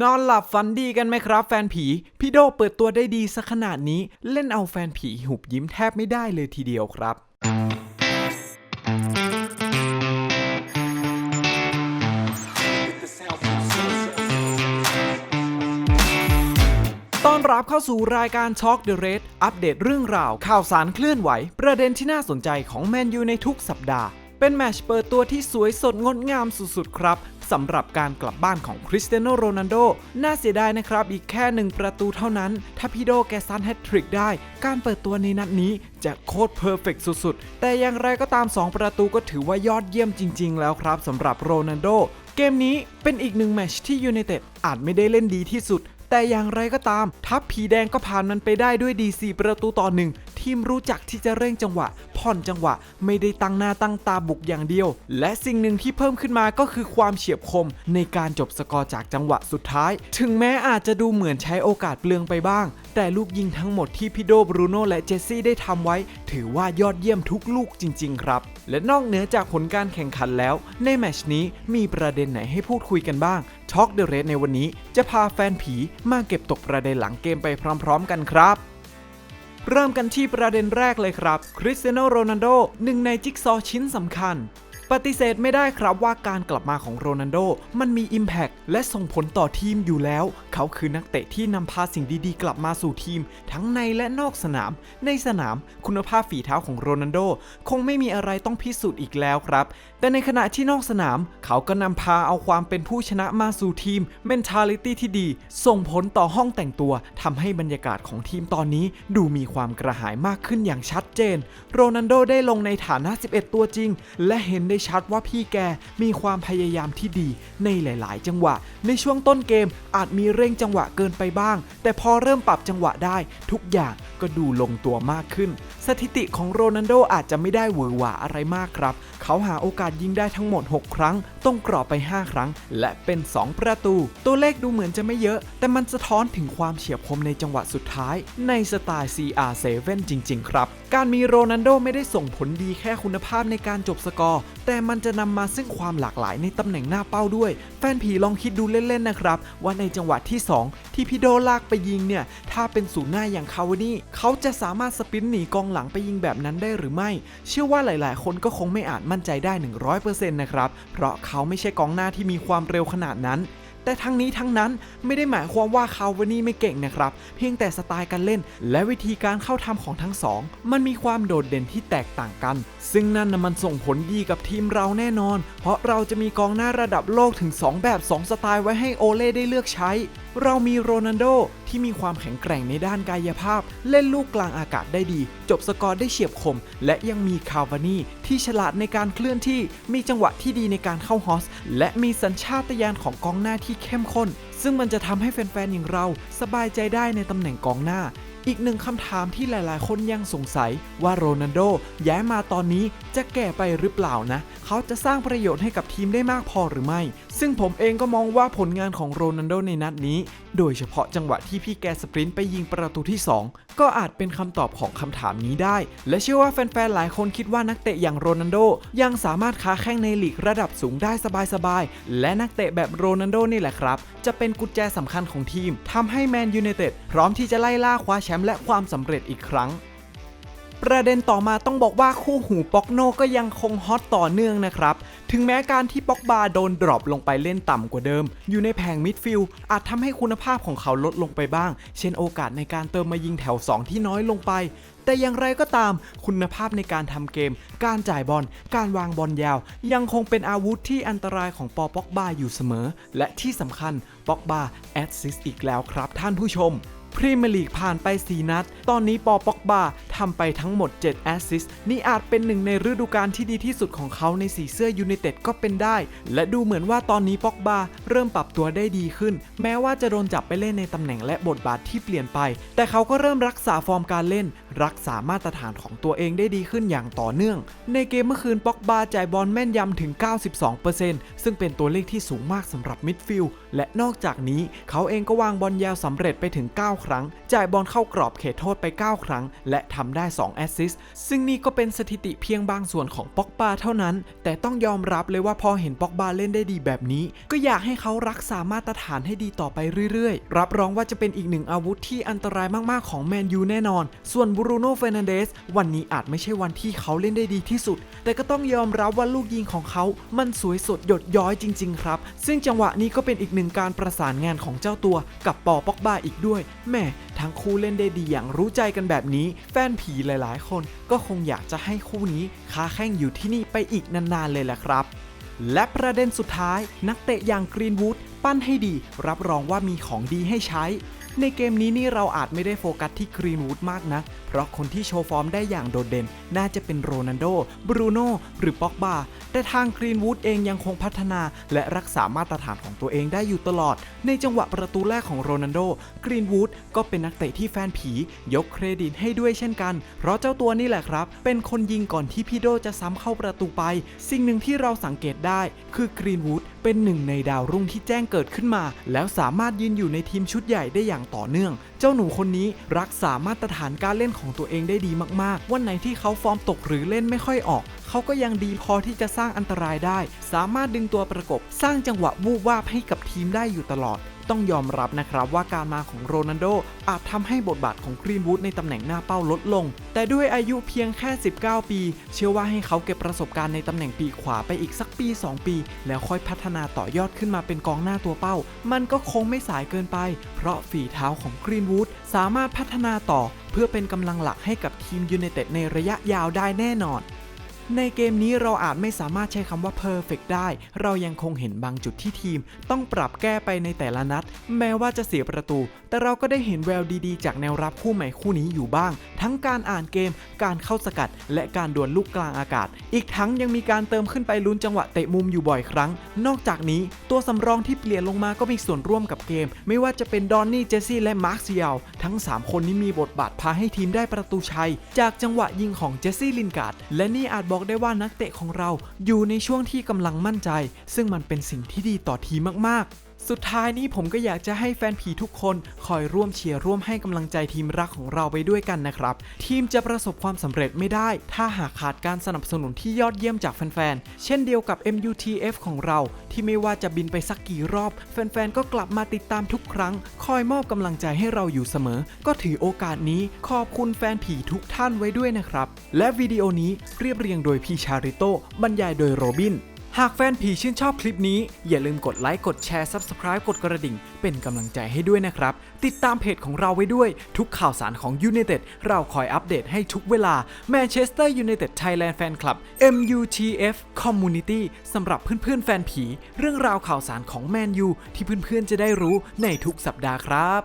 นอนหลับฝันดีกันไหมครับ แฟนผี พี่โดเปิดตัวได้ดีสักขนาดนี้ เล่นเอาแฟนผีหุบยิ้มแทบไม่ได้เลยทีเดียวครับ ต้อนรับเข้าสู่รายการ Talk the Red อัปเดตเรื่องราว ข่าวสารเคลื่อนไหว ประเด็นที่น่าสนใจของแมนยูในทุกสัปดาห์เป็นแมชเปิดตัวที่สวยสดงดงามสุดๆ ครับสำหรับการกลับบ้านของคริสเตียโนโรนัลโดน่าเสียดายนะครับ อีกแค่หนึ่งประตูเท่านั้น ถ้าพี่โดแกซันแฮตทริกได้ การเปิดตัวในนัดนี้จะโคตรเพอร์เฟกสุดๆ แต่อย่างไรก็ตาม 2 ประตูก็ถือว่ายอดเยี่ยมจริง ๆ แล้วครับสำหรับโรนัลโด เกมนี้เป็นอีกหนึ่งแมชที่ยูไนเต็ดอาจไม่ได้เล่นดีที่สุดแต่อย่างไรก็ตาม ทัพผีแดงก็ผ่านมันไปได้ด้วยดี4ประตูต่อหนึ่ง ทีมรู้จักที่จะเร่งจังหวะ ผ่อนจังหวะ ไม่ได้ตั้งหน้าตั้งตาบุกอย่างเดียว และสิ่งหนึ่งที่เพิ่มขึ้นมาก็คือความเฉียบคม ในการจบสกอร์จากจังหวะสุดท้าย ถึงแม้อาจจะดูเหมือนใช้โอกาสเปลืองไปบ้าง แต่ลูกยิงทั้งหมดที่พี่โดบรูโน่และเจสซี่ได้ทำไว้ ถือว่ายอดเยี่ยมทุกลูกจริง ๆ ครับ และนอกเหนือจากผลการแข่งขันแล้ว ในแมชนี้มีประเด็นไหนให้พูดคุยกันบ้างช็อกเดอะเรสในวันนี้จะพาแฟนผีมาเก็บตกประเด็นหลังเกมไปพร้อม ๆ กันครับ เริ่มกันที่ประเด็นแรกเลยครับ คริสเตียโนโรนัลโดหนึ่งในจิ๊กซอว์ชิ้นสำคัญ ปฏิเสธไม่ได้ครับว่าการกลับมาของโรนัลโดมันมี Impact และส่งผลต่อทีมอยู่แล้วเขาคือนักเตะที่นำพาสิ่งดีๆ กลับมาสู่ทีม ทั้งในและนอกสนาม ในสนามคุณภาพฝีเท้าของโรนัลโด คงไม่มีอะไรต้องพิสูจน์อีกแล้วครับ แต่ในขณะที่นอกสนาม เขาก็นำพาเอาความเป็นผู้ชนะมาสู่ทีม mentality ที่ดี ส่งผลต่อห้องแต่งตัวทำให้บรรยากาศของทีมตอนนี้ ดูมีความกระหายมากขึ้นอย่างชัดเจน โรนัลโดได้ลงในฐานะ 11 ตัวจริง และเห็นได้ชัดว่าพี่แกมีความพยายามที่ดี ในหลาย ๆ จังหวะ ในช่วงต้นเกมอาจมีเร่งจังหวะเกินไปบ้าง แต่พอเริ่มปรับจังหวะได้ ทุกอย่างก็ดูลงตัวมากขึ้น สถิติของโรนัลโดอาจจะไม่ได้หวือหวาอะไรมากครับเขาหาโอกาสยิงได้ทั้งหมด 6 ครั้ง ต้องกรอบไป 5 ครั้ง และเป็น 2 ประตู ตัวเลขดูเหมือนจะไม่เยอะ แต่มันสะท้อนถึงความเฉียบคมในจังหวะสุดท้าย ในสไตล์ CR7 จริง ๆ ครับ การมีโรนัลโดไม่ได้ส่งผลดีแค่คุณภาพในการจบสกอร์ แต่มันจะนำมาซึ่งความหลากหลายในตำแหน่งหน้าเป้าด้วย แฟนผีลองคิดดูเล่น ๆ นะครับ ว่าในจังหวะที่ 2 ที่พี่โดลากไปยิงเนี่ย ถ้าเป็นศูนย์หน้าอย่างคาวานี่เขาจะสามารถสปินหนีกองหลังไปยิงแบบนั้นได้หรือไม่ เชื่อว่าหลาย ๆ คนก็คงไม่อาจมั่นใจได้ 100%นะครับ เพราะเขาไม่ใช่กองหน้าที่มีความเร็วขนาดนั้น แต่ทั้งนี้ทั้งนั้นไม่ได้หมายความว่าคาวานี่ไม่เก่งนะครับ เพียงแต่สไตล์การเล่น และวิธีการเข้าทำของทั้งสอง มันมีความโดดเด่นที่แตกต่างกัน ซึ่งนั่นนะมันส่งผลดีกับทีมเราแน่นอน เพราะเราจะมีกองหน้าระดับโลกถึง 2 แบบ 2 สไตล์ไว้ให้โอเล่ได้เลือกใช้ เรามีโรนัลโดที่มีความแข็งแกร่งในด้านกายภาพ เล่นลูกกลางอากาศได้ดี จบสกอร์ได้เฉียบคม และยังมีคาวานี่ที่ฉลาดในการเคลื่อนที่ มีจังหวะที่ดีในการเข้าฮอส และมีสัญชาตญาณของกองหน้าที่เข้มข้น ซึ่งมันจะทำให้แฟนๆอย่างเราสบายใจได้ในตำแหน่งกองหน้า อีกหนึ่งคำถามที่หลายๆ คนยังสงสัยว่าโรนัลโดย้ายมาตอนนี้จะแก่ไปหรือเปล่านะ เขาจะสร้างประโยชน์ให้กับทีมได้มากพอหรือไม่ ซึ่งผมเองก็มองว่าผลงานของโรนัลโดในนัดนี้ โดยเฉพาะจังหวะที่พี่แกสปรินต์ไปยิงประตูที่ 2 ก็อาจเป็นคำตอบของคำถามนี้ได้ และเชื่อว่าแฟน ๆ หลายคนคิดว่านักเตะอย่างโรนัลโดยังสามารถค้าแข่งในลีกระดับสูงได้สบาย ๆ และนักเตะแบบโรนัลโดนี่แหละครับ จะเป็นกุญแจสำคัญของทีมทำให้แมนยูไนเต็ดพร้อมที่จะไล่ล่าคว้าแชมป์และความสำเร็จอีกครั้ง ประเด็นต่อมาต้องบอกว่าคู่หูป็อกโนก็ยังคงฮอตต่อเนื่องนะครับ ถึงแม้การที่ป็อกบาโดนดรอปลงไปเล่นต่ำกว่าเดิม อยู่ในแผงมิดฟิลด์อาจทำให้คุณภาพของเขาลดลงไปบ้าง เช่นโอกาสในการเติมมายิงแถว 2 ที่น้อยลงไป แต่อย่างไรก็ตาม คุณภาพในการทำเกม การจ่ายบอล การวางบอลยาว ยังคงเป็นอาวุธที่อันตรายของปอป็อกบาอยู่เสมอ และที่สำคัญป็อกบาแอดซิสอีกแล้วครับท่านผู้ชม พรีเมียร์ลีกผ่านไป 4 นัด ตอนนี้ปอป็อกบาทำไปทั้งหมด 7 แอสซิสต์นี่อาจเป็นหนึ่งในฤดูกาลที่ดีที่สุดของเขาในสีเสื้อยูไนเต็ดก็เป็นได้ และดูเหมือนว่าตอนนี้ป็อกบาเริ่มปรับตัวได้ดีขึ้น แม้ว่าจะโดนจับไปเล่นในตำแหน่งและบทบาทที่เปลี่ยนไป แต่เขาก็เริ่มรักษาฟอร์มการเล่น รักษามาตรฐานของตัวเองได้ดีขึ้นอย่างต่อเนื่อง ในเกมเมื่อคืนป็อกบาจ่ายบอลแม่นยำถึง 92%ซึ่งเป็นตัวเลขที่สูงมากสำหรับมิดฟิลด์และนอกจากนี้เขาเองก็วางบอลยาวสำเร็จไปถึง 9 ครั้ง จ่ายบอลเข้ากรอบเขตโทษไป 9 ครั้ง และทำได้ 2 แอสซิสต์ซึ่งนี่ก็เป็นสถิติเพียงบางส่วนของป็อกบาเท่านั้น แต่ต้องยอมรับเลยว่าพอเห็นป็อกบาเล่นได้ดีแบบนี้ ก็อยากให้เขารักษามาตรฐานให้ดีต่อไปเรื่อยๆ รับรองว่าจะเป็นอีกหนึ่งอาวุธที่อันตรายมากๆของแมนยูแน่นอน ส่วนบรูโน่เฟนันเดสวันนี้อาจไม่ใช่วันที่เขาเล่นได้ดีที่สุด แต่ก็ต้องยอมรับว่าลูกยิงของเขามันสวยสดหยดย้อยจริง ๆ ครับ ซึ่งจังหวะนี้ก็เป็นอีกหนึ่งการประสานงานของเจ้าตัวกับปอป็อกบาอีกด้วยแม่ทั้งคู่เล่นได้ดีอย่างรู้ใจกันแบบนี้ แฟนผีหลายๆ คนก็คงอยากจะให้คู่นี้ค้าแข่งอยู่ที่นี่ไปอีกนานๆเลยแหละครับและประเด็นสุดท้ายนักเตะอย่างกรีนวูดปั้นให้ดี รับรองว่ามีของดีให้ใช้ ในเกมนี้นี่เราอาจไม่ได้โฟกัสที่กรีนวูดมากนะ เพราะคนที่โชว์ฟอร์มได้อย่างโดดเด่น น่าจะเป็นโรนัลโด บรูโน่หรือป็อกบา แต่ทางกรีนวูดเองยังคงพัฒนา และรักษามาตรฐานของตัวเองได้อยู่ตลอด ในจังหวะประตูแรกของโรนัลโด กรีนวูดก็เป็นนักเตะที่แฟนผี ยกเครดิตให้ด้วยเช่นกัน เพราะเจ้าตัวนี่แหละครับ เป็นคนยิงก่อนที่พี่โดจะซ้ำเข้าประตูไป สิ่งหนึ่งที่เราสังเกตได้ คือกรีนวูดเป็นหนึ่งในดาวรุ่งที่แจ้งเกิดขึ้นมา แล้วสามารถยืนอยู่ในทีมชุดใหญ่ได้อย่างต่อเนื่อง เจ้าหนูคนนี้รักษามาตรฐานการเล่นของตัวเองได้ดีมากๆ วันไหนที่เขาฟอร์มตกหรือเล่นไม่ค่อยออกเขาก็ยังดีพอที่จะสร้างอันตรายได้ สามารถดึงตัวประกบ สร้างจังหวะวูบวาบให้กับทีมได้อยู่ตลอด ต้องยอมรับนะครับว่าการมาของโรนัลโดอาจทำให้บทบาทของกรีนวูดในตำแหน่งหน้าเป้าลดลง แต่ด้วยอายุเพียงแค่ 19 ปี เชื่อว่าให้เขาเก็บประสบการณ์ในตำแหน่งปีขวาไปอีกสักปี 2 ปี แล้วค่อยพัฒนาต่อยอดขึ้นมาเป็นกองหน้าตัวเป้า มันก็คงไม่สายเกินไป เพราะฝีเท้าของกรีนวูดสามารถพัฒนาต่อเพื่อเป็นกำลังหลักให้กับทีมยูไนเต็ดในระยะยาวได้แน่นอน ในเกมนี้เราอาจไม่สามารถใช้คำว่าเพอร์เฟกได้ เรายังคงเห็นบางจุดที่ทีม ต้องปรับแก้ไปในแต่ละนัด แม้ว่าจะเสียประตู แต่เราก็ได้เห็นแววดีๆ จากแนวรับคู่ใหม่คู่นี้อยู่บ้าง ทั้งการอ่านเกม การเข้าสกัด และการดวลลูกกลางอากาศ อีกทั้งยังมีการเติมขึ้นไปลุ้นจังหวะเตะมุมอยู่บ่อยครั้ง นอกจากนี้ตัวสำรองที่เปลี่ยนลงมาก็มีส่วนร่วมกับเกม ไม่ว่าจะเป็นดอนนี่เจสซี่และมาร์คเซียลทั้ง 3 คนนี้มีบทบาทพาให้ทีมได้ประตูชัย จากจังหวะยิงของเจสซี่ลินการ์ดและนี่อาจบอกได้ว่านักเตะของเราอยู่ในช่วงที่กำลังมั่นใจ ซึ่งมันเป็นสิ่งที่ดีต่อทีมมากๆ สุดท้ายนี้ผมก็อยากจะให้แฟนผีทุกคนคอยร่วมเชียร์ร่วมให้กำลังใจทีมรักของเราไปด้วยกันนะครับ ทีมจะประสบความสำเร็จไม่ได้ ถ้าหากขาดการสนับสนุนที่ยอดเยี่ยมจากแฟนๆ เช่นเดียวกับ MUTF ของเรา ที่ไม่ว่าจะบินไปสักกี่รอบ แฟนๆ ก็กลับมาติดตามทุกครั้ง คอยมอบกำลังใจให้เราอยู่เสมอ ก็ถือโอกาสนี้ขอบคุณแฟนผีทุกท่านไว้ด้วยนะครับ และวิดีโอนี้เรียบเรียงโดยพี่ชาริโตบรรยายโดยโรบิน หากแฟนผีชื่นชอบคลิปนี้ อย่าลืมกดไลค์กดแชร์ Subscribe กดกระดิ่ง เป็นกำลังใจให้ด้วยนะครับ ติดตามเพจของเราไว้ด้วย ทุกข่าวสารของ United เราคอยอัปเดตให้ทุกเวลา Manchester United Thailand Fan Club MUTF Community สำหรับเพื่อนๆแฟนผี เรื่องราวข่าวสารของแมนยูที่เพื่อนๆจะได้รู้ในทุกสัปดาห์ครับ